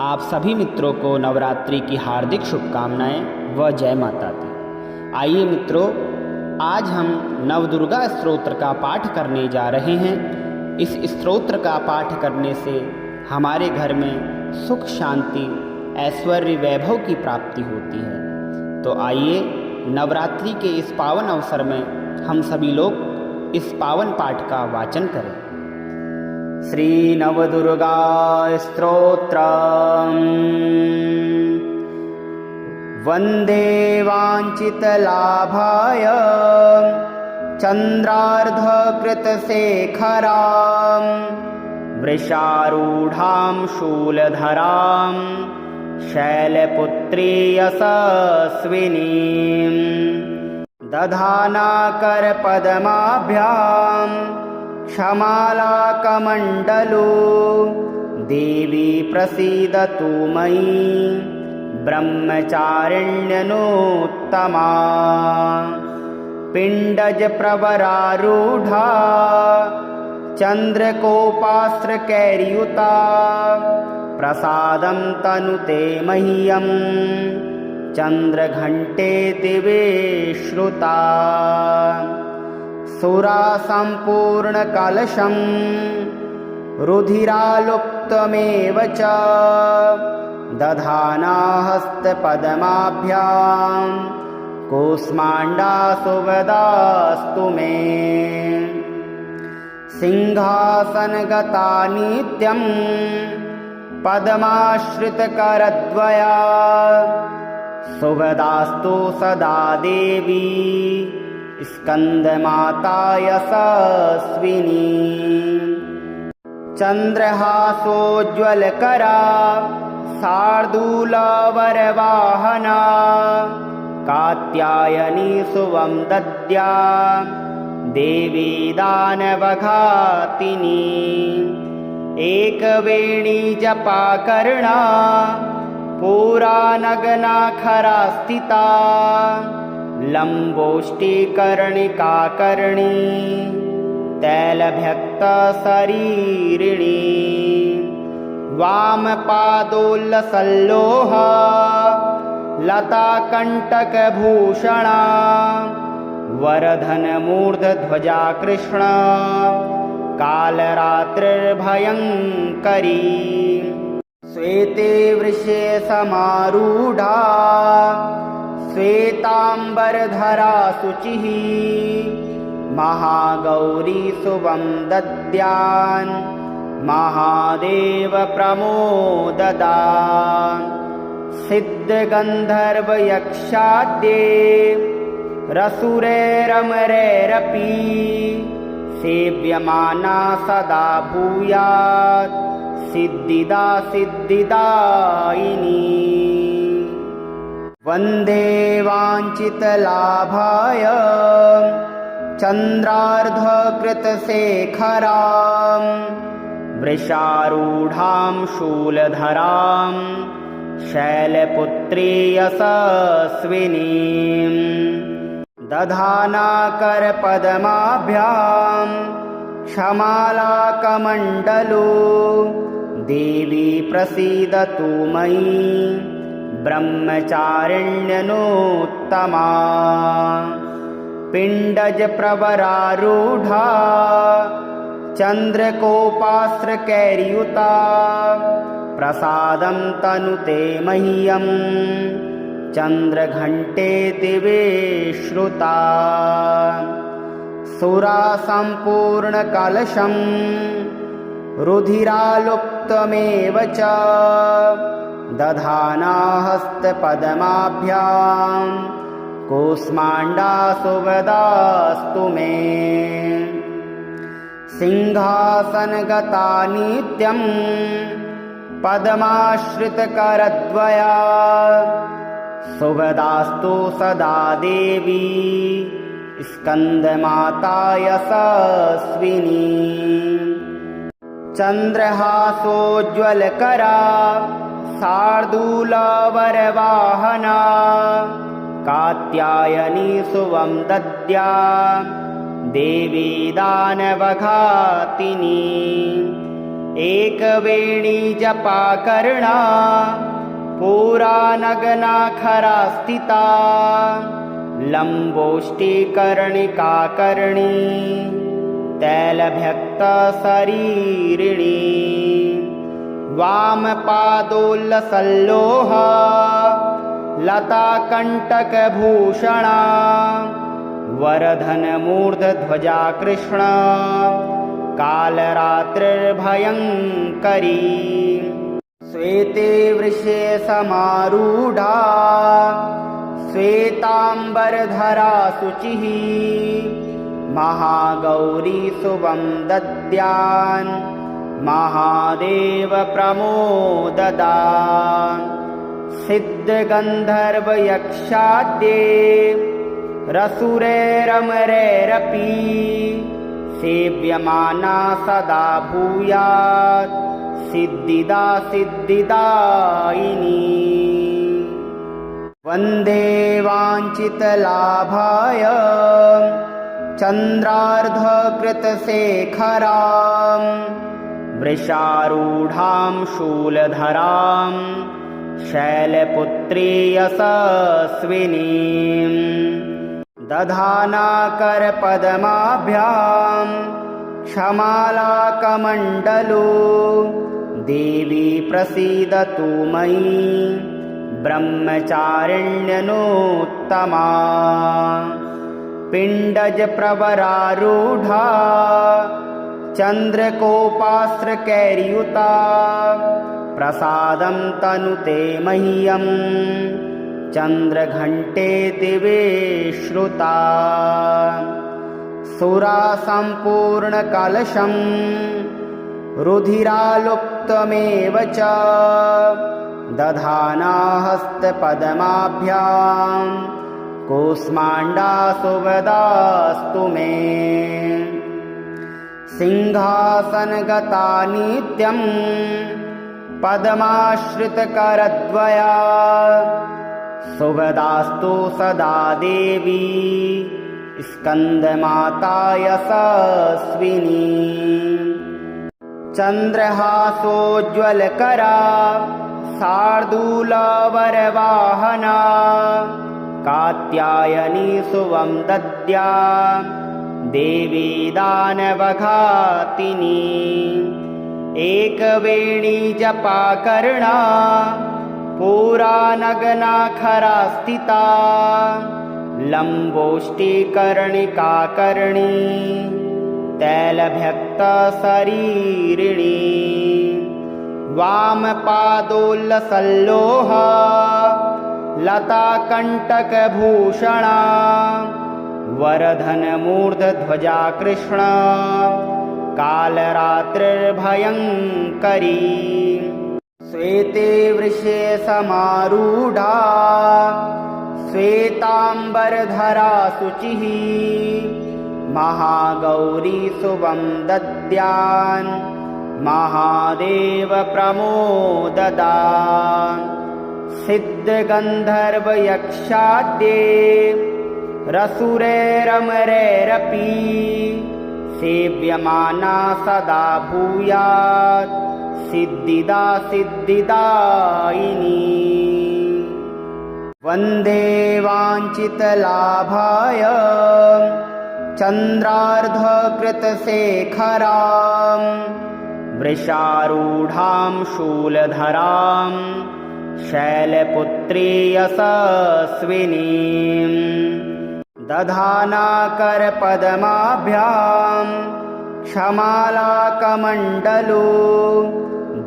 आप सभी मित्रों को नवरात्रि की हार्दिक शुभकामनाएँ व जय माता दी। आइए मित्रों, आज हम नवदुर्गा स्त्रोत्र का पाठ करने जा रहे हैं। इस स्त्रोत्र का पाठ करने से हमारे घर में सुख, शांति, ऐश्वर्य, वैभव की प्राप्ति होती है। तो आइए नवरात्रि के इस पावन अवसर में हम सभी लोग इस पावन पाठ का वाचन करें। श्री नवदुर्गा स्तोत्र वन्दे वाञ्छितलाभाय चन्द्रार्धकृतशेखरां वृषारूढां शूलधरां शैलपुत्री यशस्विनीम् दधानाकरपद्माभ्यां क्षमालाकमण्डलो। देवी प्रसीदतु मयि। ब्रह्मचारिण्यनोत्तमा। पिण्डजप्रवरारूढा चन्द्रकोपास्त्रकैर्युता। प्रसादं तनुते मह्यम् चन्द्रघण्टे दिवे श्रुता सुरा सम्पूर्णकलशं रुधिरालुप्तमेव च दधानाहस्तपद्माभ्यां कूष्माण्डा सुवदास्तु मे सिंहासनगता नित्यं पद्माश्रितकरद्वया सुभदास्तु सदा देवी स्कन्दमाता यशस्विनी चन्द्रहासोज्ज्वलकरा शार्दूलवरवाहना कात्यायनी शुभं दद्या देवी दानवघातिनी। एकवेणी जपाकर्णा पुरानगनाखरा स्थिता लम्बोष्टिकर्णिकाकर्णी तैलभ्यक्तशरीरिणी वामपादोल्लसल्लोह लताकण्टकभूषणा वरधनमूर्धध्वजा कृष्ण कालरात्रिर्भयङ्करी श्वेते वृषे समारूढा श्वेताम्बरधरा शुचिः महागौरी शुभं दद्यान् महादेवप्रमोददा सिद्धगन्धर्वयक्षाद्ये रसुरेरमरेरपि सेव्यमाना सदा भूयात् सिद्धिदा सिद्धिदायिनी वन्दे वाञ्छितलाभाय चन्द्रार्धकृतशेखरां वृषारूढां शूलधरां शैलपुत्री यशस्विनीम् दधानाकरपद्माभ्यां क्षमालाकमण्डलो देवी प्रसीदतु मयि ब्रह्मचारिण्यनोत्तमा। पिण्डजप्रवरारूढा। चन्द्रकोपास्त्रकैर्युता। प्रसादं तनुते मह्यम् चन्द्रघण्टे दिवे श्रुता। सुरा सम्पूर्णकलशं रुधिरालुप्तमेव च दधानाहस्तपद्माभ्यां कूष्माण्डा सुवदास्तु मे। सिंहासनगता नित्यं पद्माश्रितकरद्वया। सुभदास्तु सदा देवी स्कन्दमाता यशस्विनी चन्द्रहासोज्ज्वलकरा शार्दूलवरवाहना कात्यायनी शुभं दद्या। देवी दानवघातिनी। एकवेणी जपाकर्णा। पुरानगना खरा स्थिता। लम्बोष्टिकर्णिकाकर्णी। तैलभ्यक्तशरीरिणी वामपादोल्लसल्लोह लताकण्टकभूषणा वरधनमूर्धध्वजा कृष्णा कालरात्रिर्भयङ्करी। श्वेते वृषे समारूढा श्वेताम्बरधरा शुचिः महागौरी शुभं दद्यान् महादेवप्रमोददा सिद्धगन्धर्वयक्षाद्ये रसुरेरमरेरपि सेव्यमाना सदा भूयात्। सिद्धिदा सिद्धिदायिनी वन्दे वाञ्छितलाभाय चन्द्रार्धकृतशेखरां वृषारूढां शूलधरां शैलपुत्री यशस्विनीम् दधानाकरपद्माभ्यां क्षमालाकमण्डलो देवी प्रसीदतु मयि ब्रह्मचारिण्यनोत्तमा पिण्डजप्रवरारूढा चन्द्रकोपास्त्रकैर्युता। प्रसादं तनुते मह्यम् चन्द्रघण्टेति विश्रुता सुरासम्पूर्णकलशं रुधिरालुप्तमेव च। दधानाहस्तपद्माभ्यां। कूष्माण्डा सुवदास्तु मे सिंहासनगता नित्यं पद्माश्रितकरद्वया। सुभदास्तु सदा देवी स्कन्दमाता यशस्विनी चन्द्रहासोज्ज्वलकरा शार्दूलवरवाहना कात्यायनी शुभं दद्या देवी दानवघातिनी। एकवेणी जपाकर्णा पुरानगना खरा स्थिता लम्बोष्टिकर्णिकाकर्णी तैलभ्यक्तशरीरिणी वामपादोल्लसल्लोह लताकण्टकभूषणा वरधनमूर्धध्वजा कृष्णा कालरात्रिर्भयङ्करी। श्वेते वृषे समारूढा श्वेताम्बरधरा शुचिः महागौरी शुभं दद्यान् महादेवप्रमोददा सिद्धगन्धर्वयक्षाद्ये रसुरेरमरेरपि सेव्यमाना सदा भूयात् सिद्धिदा सिद्धिदायिनी वन्दे वाञ्छितलाभाय चन्द्रार्धकृतशेखरां वृषारूढां शूलधरां शैलपुत्री यशस्विनीं दधानाकरपद्माभ्यां क्षमालाकमण्डलो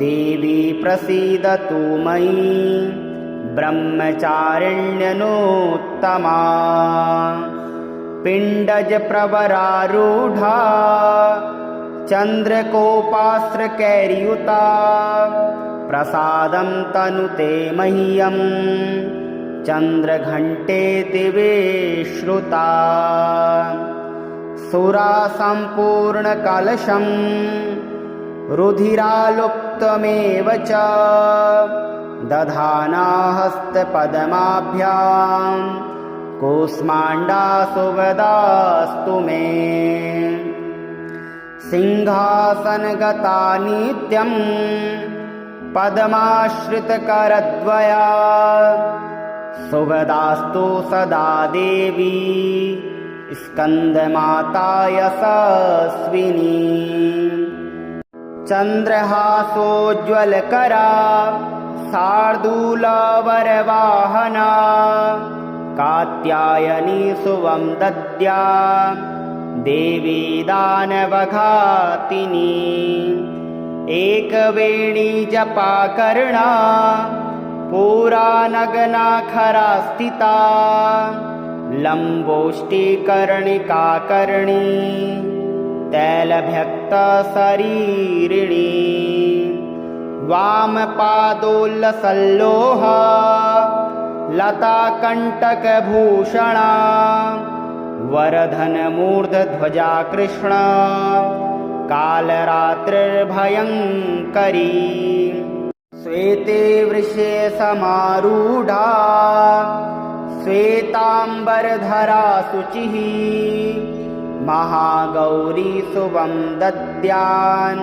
देवी प्रसीदतु मयि ब्रह्मचारिण्यनोत्तमा। पिण्डजप्रवरारूढा चन्द्रकोपास्त्रकैर्युता प्रसादं तनुते मह्यं चन्द्रघण्टेति विश्रुता। सुरासम्पूर्णकलशं रुधिरालुप्तमेव च। दधानाहस्तपद्माभ्यां कूष्माण्डा सुवदास्तु मे। सिंहासनगता नित्यम् पद्माश्रितकरद्वया सुभदास्तु सदा देवी। स्कन्दमाता यशस्विनी चन्द्रहासोज्ज्वलकरा शार्दूलवरवाहना कात्यायनी शुभं दद्या देवी दानवघातिनी। एकवेणी जपाकर्णा पुरानगनाखरा स्थिता लम्बोष्टिकर्णिकाकर्णी तैलभ्यक्तशरीरिणी वामपादोल्लसल्लोह लताकण्टकभूषणा वरधनमूर्धध्वजा कृष्णा कालरात्रिर्भयङ्करी श्वेते वृषे समारूढा श्वेताम्बरधरा शुचिः महागौरी शुभं दद्यान्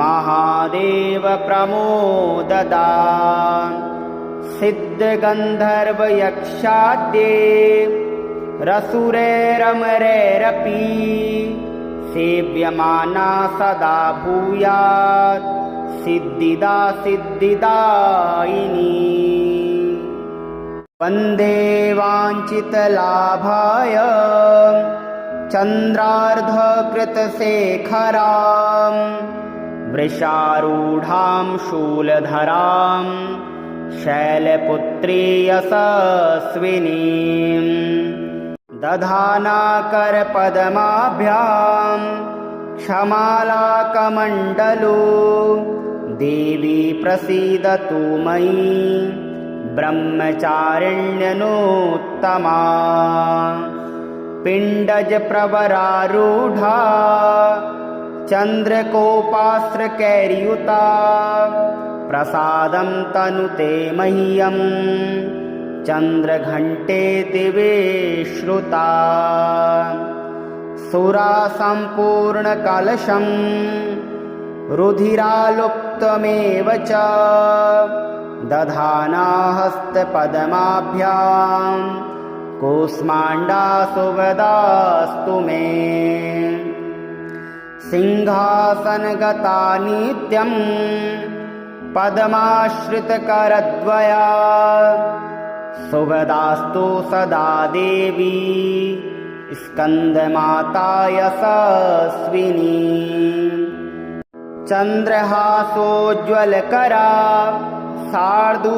महादेव प्रमोददा। सिद्धगन्धर्वयक्षाद्ये रसुरेरमरेरपि सेव्यमाना सदा भूयात् सिद्धिदा सिद्धिदायिनी वन्दे वाञ्छितलाभाय चन्द्रार्धकृतशेखरां वृषारूढां शूलधरां शैलपुत्री यशस्विनीं दधानाकरपद्माभ्यां क्षमालाकमण्डलो देवी प्रसीदतु मयि। ब्रह्मचारिण्यनोत्तमा। पिण्डजप्रवरारूढा चन्द्रकोपास्त्रकैर्युता प्रसादं तनुते मह्यं चन्द्रघण्टेति विश्रुता सुरासम्पूर्णकलशं रुधिरालुप्तमेव च दधाना हस्तपद्माभ्यां कूष्माण्डा सुवदास्तु मे। सिंहासनगता नित्यं पद्माश्रितकरद्वया। सुभदास्तु सदा देवी स्कन्दमाता यशस्विनी चन्द्रहासोज्ज्वलकरा शार्दूलवरवाहना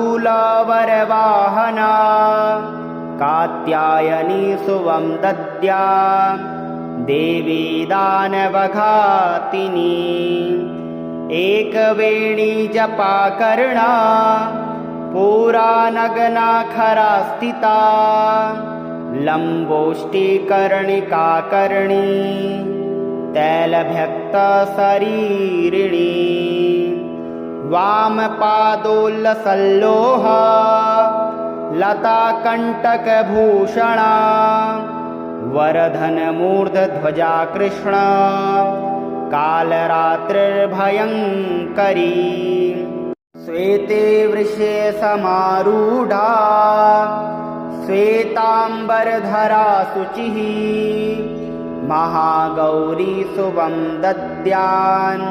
कात्यायनी शुभं दद्या देवी दानवघातिनी एकवेणी जपाकर्णा पुरानगनाखरा स्थिता लम्बोष्टिकर्णिकाकर्णी तैलभ्यक्तशरीरिणी वामपादोल्लसल्लोह लताकण्टकभूषणा वरधनमूर्धध्वजा कृष्णा कालरात्रिर्भयङ्करी। श्वेते वृषे समारूढा श्वेताम्बरधरा शुचिः महागौरी शुभं दद्यान्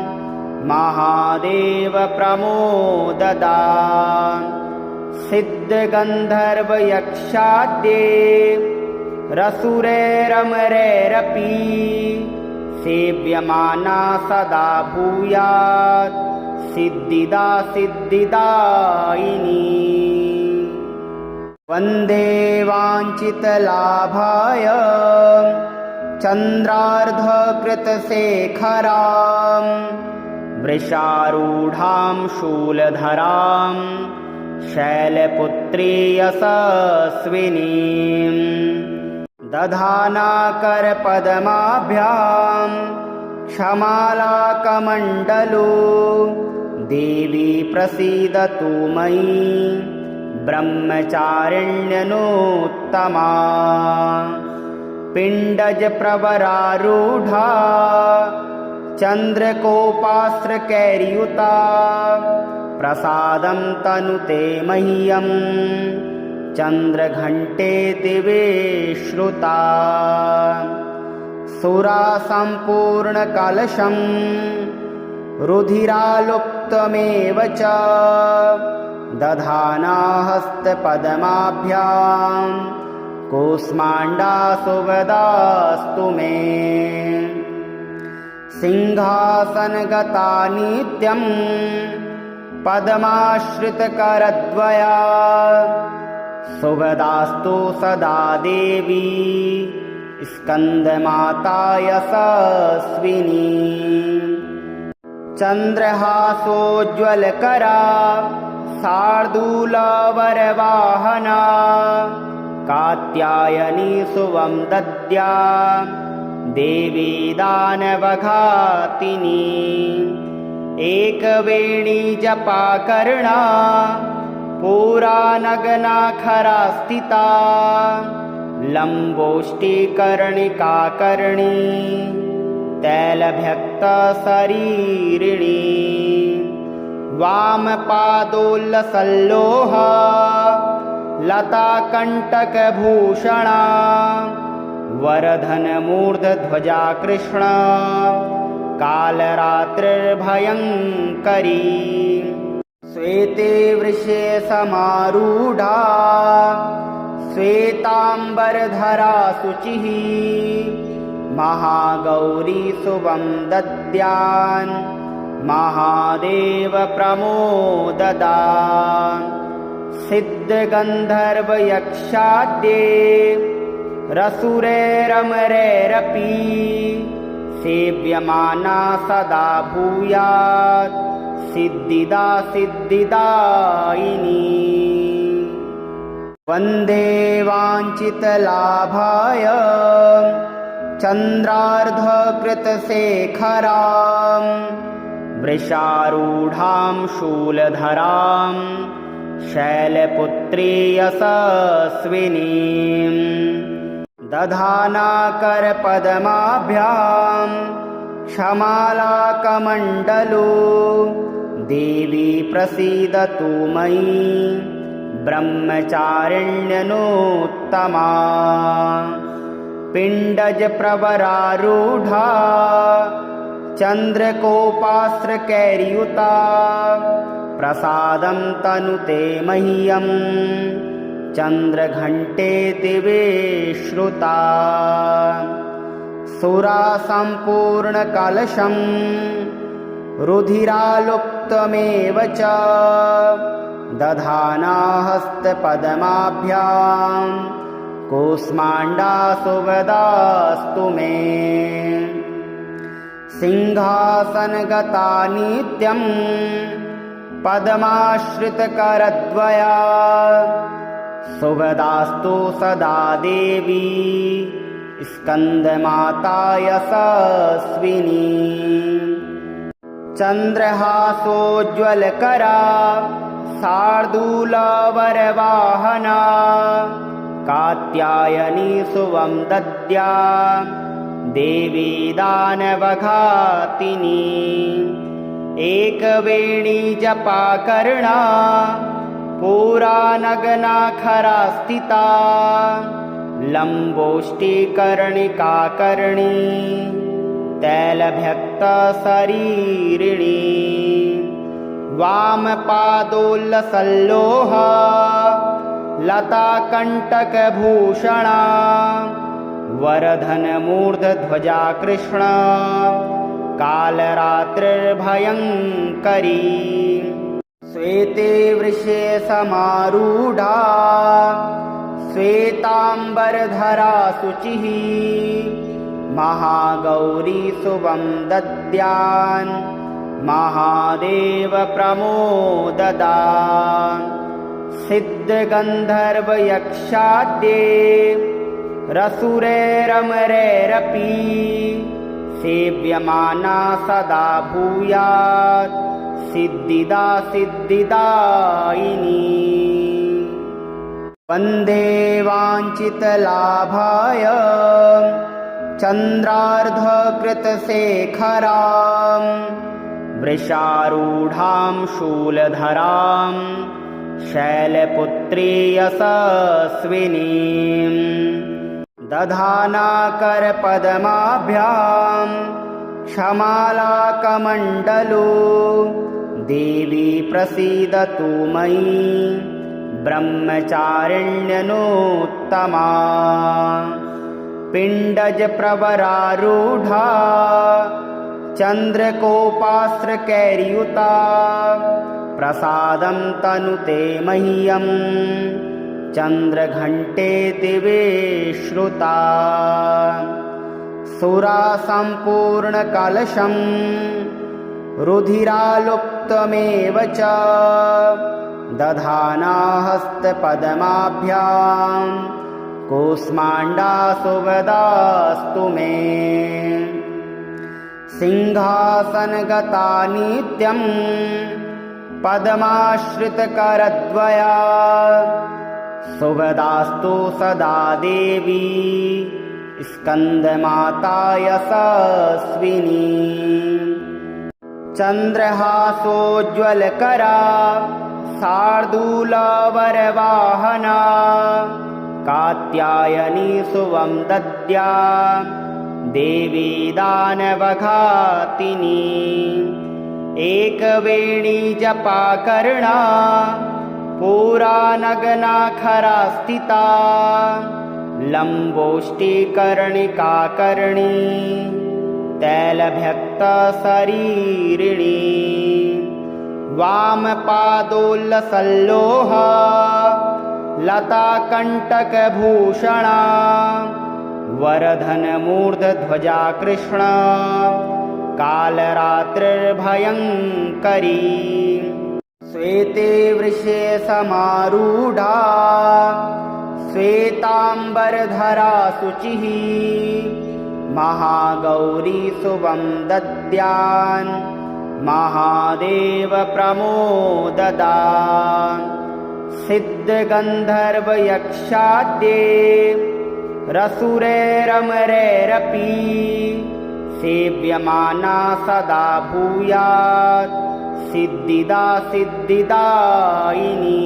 महादेव प्रमोददा सिद्धगन्धर्वयक्षाद्ये रसुरेरमरेरपि सेव्यमाना सदा भूयात्। सिद्धिदा सिद्धिदायिनी वन्दे वाञ्छितलाभाय चन्द्रार्धकृतशेखरां वृषारूढां शूलधरां शैलपुत्री यशस्विनीं दधानाकरपद्माभ्यां क्षमालाकमण्डलो देवी प्रसीदतु मयि ब्रह्मचारिण्यनोत्तमा पिण्डजप्रवरारूढा चन्द्रकोपास्त्रकैर्युता प्रसादं तनुते मह्यं चन्द्रघण्टे दिवे श्रुता। सुरा सम्पूर्णकलशम् रुधिरालुप्तमेव च दधानाहस्तपदमाभ्यां कूष्माण्डा सुवदास्तु मे। सिंहासनगता नित्यं पदमाश्रितकरद्वया। सुवदास्तु सदा देवी स्कन्दमाता यशस्विनी चन्द्रहासोज्ज्वलकरा शार्दूलवरवाहना कात्यायनी सुवं दद्या देवी दानवघातिनी। एकवेणी जपाकर्णा पुरानगनाखरा स्थिता। लम्बोष्टिकर्णिकाकर्णी तैलभ्यक्तशरीरिणी वामपादोल्लसल्लोहा लताकण्टकभूषणा वरधनमूर्धध्वजा कृष्णा कालरात्रिर्भयङ्करी श्वेते वृषे समारूढा श्वेताम्बरधरा शुचिः महागौरी शुभं दद्यान् महादेवप्रमोददा सिद्धगन्धर्वयक्षाद्ये रसुरेरमरेरपि सेव्यमाना सदा भूयात्। सिद्धिदा सिद्धिदायिनी वन्दे वाञ्छितलाभाय चन्द्रार्धकृतशेखरां वृषारूढां शूलधरां शैलपुत्री यशस्विनीं दधानाकरपदमाभ्यां क्षमालाकमण्डलो। देवी प्रसीदतु मयि। ब्रह्मचारिण्यनोत्तमा। पिण्डजप्रवरारूढा। चन्द्रकोपास्त्रकैर्युता प्रसादं तनुते मह्यं। चन्द्रघण्टे दिवे श्रुता। सुरा सम्पूर्णकलशं रुधिरालुप्तमेव च। दधानाहस्तपदमाभ्यां कूष्माण्डा सुवदास्तु मे। सिंहासनगता नित्यं पदमाश्रितकरद्वया। सुवदास्तु सदा देवी स्कन्दमाता यशस्विनी चन्द्रहासोज्ज्वलकरा शार्दूलवरवाहना कात्यायनी सुवं दद्या देवी दानवघातिनी एकवेणी जपाकर्णा पुरानगनाखरा स्थिता लम्बोष्टिकर्णिकाकर्णी तैलभ्यक्तशरीरिणी वामपादोल्लसल्लोहा लताकण्टकभूषणा वरधनमूर्धध्वजा कृष्णा कालरात्रिर्भयङ्करी। श्वेते वृषे समारूढा। श्वेताम्बरधरा शुचिः। महागौरी शुभं दद्यान्। महादेवप्रमोददा सिद्धगन्धर्वयक्षाद्ये रसुरेरमरेरपि सेव्यमाना सदा भूयात्। सिद्धिदा सिद्धिदायिनी वन्दे वाञ्छितलाभाय चन्द्रार्धकृतशेखरां वृषारूढां शूलधरां शैलपुत्री यशस्विनीं दधानाकरपद्माभ्यां क्षमालाकमण्डलो देवी प्रसीदतु मयि ब्रह्मचारिण्यनोत्तमा। पिण्डजप्रवरारूढा चन्द्रकोपास्त्रकैर्युता प्रसादं तनुते मह्यं चन्द्रघण्टेति विश्रुता सुरासम्पूर्णकलशं रुधिरालुप्तमेव च। दधाना हस्तपद्माभ्यां कूष्माण्डा सुवदास्तु मे। सिंहासनगता नित्यं पद्माश्रितकरद्वया सुवदास्तु सदा देवी। स्कन्दमाता यशस्विनी चन्द्रहासोज्ज्वलकरा शार्दूलवरवाहना कात्यायनी सुवं दद्या देवी दानवघातिनी। एकवेणी जपाकर्णा पुरानगनाखरा स्थिता लम्बोष्टिकर्णिकाकर्णी तैलभक्तशरीरिणी वामपादोल्लसल्लोहा लताकण्टकभूषणा वरधनमूर्धध्वजा कृष्णा कालरात्रिर्भयङ्करी श्वेते वृषे समारूढा श्वेताम्बरधरा शुचिः महागौरी शुभं दद्यान् महादेव प्रमोददा सिद्धगन्धर्वयक्षाद्ये रसुरेरमरेरपि सेव्यमाना सदा भूयात् सिद्धिदा सिद्धिदायिनी